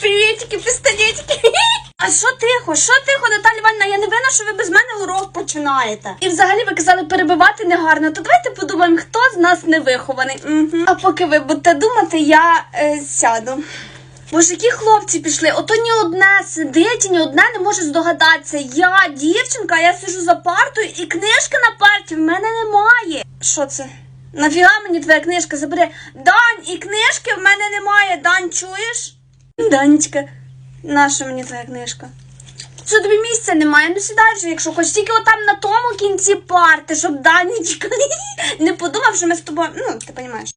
Привітики, пістолетики. А що тихо? Що тихо, Наталя Івановна? Я не винна, що ви без мене урок починаєте. І взагалі ви казали перебивати негарно. То давайте подумаємо, хто з нас не вихований. Угу. А поки ви будете думати, я е, сяду. Боже, які хлопці пішли. Ото ні одне сидить, ні одне не може здогадатися. Я дівчинка, я сижу за партою, і книжки на парті в мене немає. Що це? Нафіга мені твоя книжка забери. Дань, і книжки в мене немає. Дань, чуєш? Данечка, наша мені твоя книжка? Що тобі місця немає? Ну сідай вже, якщо хочеш. Тільки отам на тому кінці парти, щоб Данечка не подумав, що ми з тобою. Ну, ти розумієш.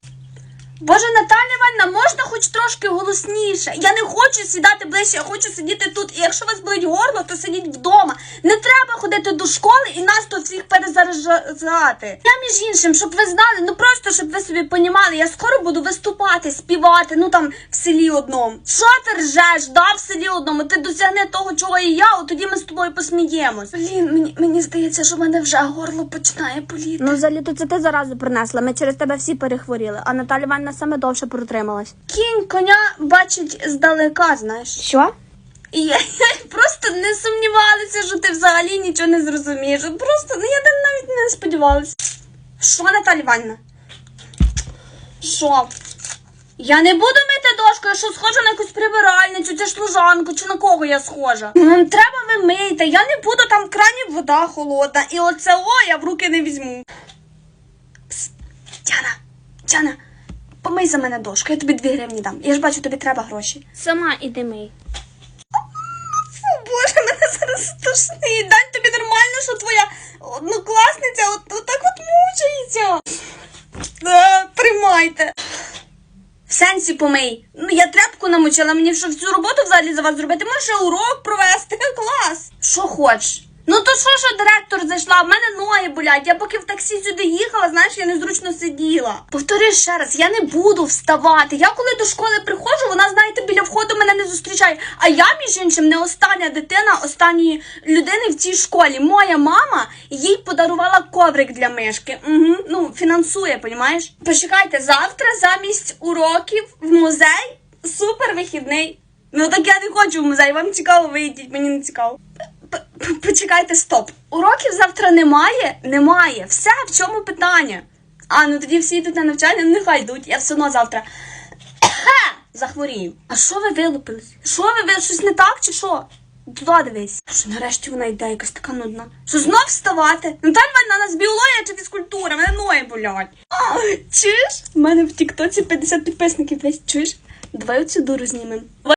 Боже, Наталя Івановна, можна хоч трошки голосніше? Я не хочу сідати ближче, я хочу сидіти тут. І якщо вас болить горло, то сидіть вдома. Не треба ходити до школи і нас тут всіх перезаражати. Я між іншим, щоб ви знали, ну просто щоб ви собі понімали, я скоро буду виступати, співати, ну там в селі одному. Що ти ржеш? Да, в селі одному. Ти досягни того, чого і я, от тоді ми з тобою посміємось. Блін, мені, мені здається, що в мене вже горло починає боліти. Ну, взагалі, то це ти заразу принесла. Ми через тебе всі перехворіли, а Наталя Івановна саме довше протрималась. Кінь коня бачить здалека, знаєш. Що? І я, я просто не сумнівалася, що ти взагалі нічого не зрозумієш. От Просто ну я навіть не сподівалася. Що, Наталя Івановна? Що? Я не буду мити дошку, я що схожа на якусь прибиральницю, чи служанку, чи на кого я схожа. Ну, треба ви мийте, я не буду там в крані вода холодна. І оце о я в руки не візьму. Пс, Тяна, Тяна, помий за мене дошку, я тобі дві гривні дам. Я ж бачу, тобі треба гроші. Сама іди мий. Фу, боже, мене зараз стошнить. Дань тобі нормально, що твоя однокласниця от, от так от мучається. Да, тримайте. В сенсі помий. Ну я тряпку намочила, мені що всю роботу взагалі за вас зробити. Може урок провести. Клас. Що хочеш? Ну то що, що директор зайшла? В мене ноги болять. Я поки в таксі сюди їхала, знаєш, я незручно сиділа. Повторюю ще раз, я не буду вставати. Я коли до школи приходжу, вона, знаєте, біля входу мене не зустрічає. А я, між іншим, не остання дитина останньої людини в цій школі. Моя мама їй подарувала коврик для мишки. Угу. Ну, фінансує, понімаєш? Почекайте, завтра замість уроків в музей супер вихідний. Ну так я не хочу в музей, вам цікаво, ви йдіть, мені не цікаво. Почекайте, стоп. Уроків завтра немає? Немає. Все, в чому питання? А, ну тоді всі йдуть на навчання, ну нехай йдуть. Я все одно завтра захворію. А що ви вилупились? Що ви, ви щось не так чи що? Туди дивись. Що нарешті вона йде якась така нудна. Що знов вставати? Наталь Івановна, у нас біологія чи фізкультура? Мене ноги болять. А, чуєш? У мене в Тіктоці 50 підписників. Десь чуєш? Давай оцю дуру знімемо.